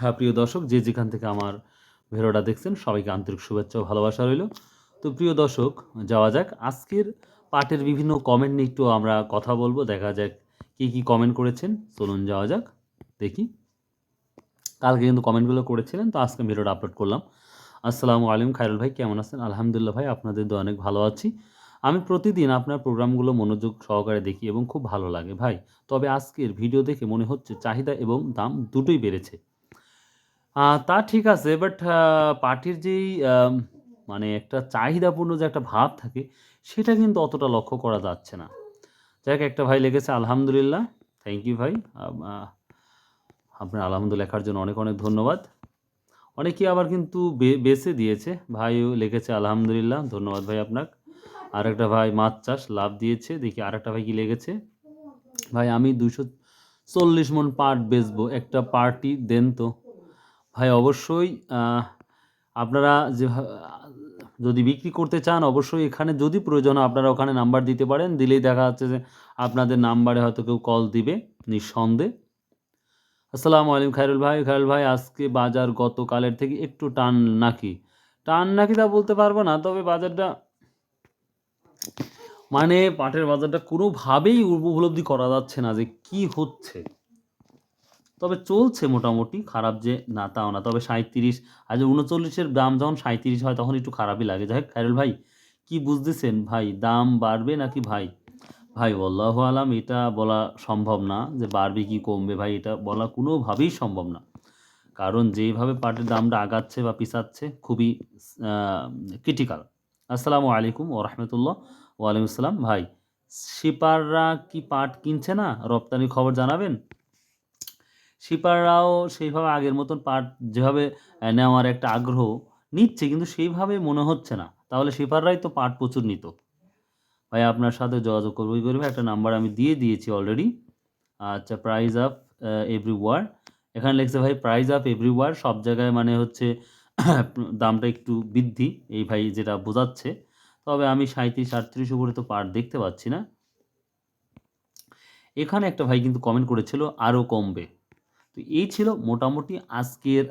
হ্যাঁ প্রিয় দর্শক, যে যেখান থেকে আমার ভিডিওটা দেখছেন, সবাইকে আন্তরিক শুভেচ্ছা ও ভালোবাসা রইল। তো প্রিয় দর্শক, যাওয়া যাক। আজকের পাঠের বিভিন্ন কমেন্ট নিয়ে একটু আমরা কথা বলব। দেখা যাক কী কী কমেন্ট করেছেন। চলুন যাওয়া যাক, দেখি। কালকে কিন্তু কমেন্টগুলো করেছিলেন, তো আজকে ভিডিওটা আপলোড করলাম। আসসালামু আলাইকুম, খায়রুল ভাই, কেমন আছেন? আলহামদুলিল্লাহ ভাই, আপনাদের তো অনেক ভালো আছি। আমি প্রতিদিন আপনার প্রোগ্রামগুলো মনোযোগ সহকারে দেখি এবং খুব ভালো লাগে ভাই। তবে আজকের ভিডিও দেখে মনে হচ্ছে চাহিদা এবং দাম দুটোই বেড়েছে। তা ঠিক আছে বাট পার্টির যেই মানে একটা চাহিদাপূর্ণ যে একটা ভাব থাকে, সেটা কিন্তু অতটা লক্ষ্য করা যাচ্ছে না। যাক, একটা ভাই লিখেছে আলহামদুলিল্লাহ। থ্যাংক ইউ ভাই। আপনার আলহামদুলিল্লাহ লেখার জন্য অনেক অনেক ধন্যবাদ। অনেকে আবার কিন্তু বেছে দিয়েছে। ভাইও লিখেছে আলহামদুলিল্লাহ। ধন্যবাদ ভাই আপনাকে। আর একটা ভাই মাছ চাষ, লাভ দিয়েছে। দেখি আর একটা ভাই কি লেগেছে। ভাই, আমি দুশো চল্লিশ মন পাট বেচবো। একটা পার্টি দেন তো। ভাই, অবশ্যই আপনারা যে যদি বিক্রি করতে চান, অবশ্যই এখানে যদি প্রয়োজন হয়, আপনারা ওখানে নাম্বার দিতে পারেন। দিলেই দেখা যাচ্ছে যে আপনাদের নাম্বারে হয়তো কেউ কল দিবে, নিঃসন্দেহে। আসসালামু আলাইকুম, খায়রুল ভাই। খায়রুল ভাই, আজকে বাজার গতকালের থেকে একটু টান নাকি টান নাকি তা বলতে পারব না, তবে বাজারটা মানে পাটের বাজারটা কোনোভাবেই উপলব্ধি করা যাচ্ছে না যে কি হচ্ছে। তবে চলছে মোটামুটি খারাপ যে না, তাও না। তবে সাঁত্রিশ আজ উনচল্লিশের দাম যখন সাঁত্রিশ হয় তখন একটু খারাপই লাগে। যাই হোক, খায়রুল ভাই, কি বুঝতেছেন? ভাই, দাম বাড়বে নাকি ভাই? ভাই, আল্লাহ আলাম, এটা বলা সম্ভব না যে বাড়বে কি কমবে। ভাই, এটা বলা কোনোভাবেই সম্ভব না। কারণ যেইভাবে পাটের দামটা আগাচ্ছে বা পিছাচ্ছে, খুবই ক্রিটিক্যাল আসসালামু আলাইকুম ও রহমতুল্লাহ ওয়ালাইকুম আসসালাম। ভাই, শিপাররা কি পাট কিনছে না? রপ্তানি খবর জানাবেন? শিপাররাও সেইভাবে আগের মতন পার্ট যেভাবে নেওয়ার একটা আগ্রহ নিচ্ছে, কিন্তু সেইভাবে মনে হচ্ছে না। তাহলে শিপাররাই তো পার্ট প্রচুর নিত। ভাই, আপনার সাথে যোগাযোগ করব কি করবে একটা নাম্বার আমি দিয়ে দিয়েছি অলরেডি আচ্ছা প্রাইজ আপ এভরি ওয়ার এখানে লিখছে, ভাই প্রাইজ আপ এভরি ওয়ার সব জায়গায় মানে হচ্ছে দামটা একটু বৃদ্ধি, এই ভাই যেটা বোঝাচ্ছে। তবে আমি সাঁত্রিশ আটত্রিশ উপরে তো পার্ট দেখতে পাচ্ছি না। এখানে একটা ভাই কিন্তু কমেন্ট করেছিল আরও কমবে। তো এই ছিল মোটামুটি আজকের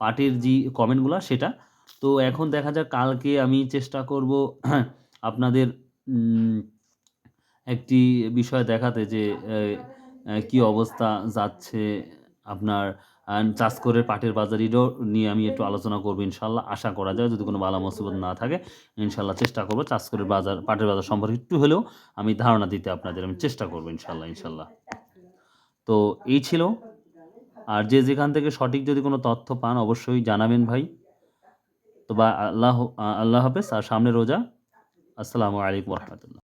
পাটের যে কমেন্টগুলো সেটা। তো এখন দেখা যাক, কালকে আমি চেষ্টা করব আপনাদের একটি বিষয় দেখাতে যে কি অবস্থা যাচ্ছে আপনার চাষ করে পাটের বাজারিরও নিয়ে আমি একটু আলোচনা করব ইনশাল্লাহ। আশা করা যায় যদি কোনো বালা মুসিবত না থাকে, ইনশাল্লাহ চেষ্টা করব চাষ করে বাজার, পাটের বাজার সম্পর্কে একটু হলেও আমি ধারণা দিতে আপনাদের। আমি চেষ্টা করব ইনশাল্লাহ ইনশাল্লাহ। তো এই ছিল আর যে যেখান থেকে সঠিক যদি কোনো তথ্য পান, অবশ্যই জানাবেন ভাই। তো বা আল্লাহ আল্লাহ হাফেজ, আর সামনে রোজা। আসসালামু আলাইকুম রহমতুল্লাহ।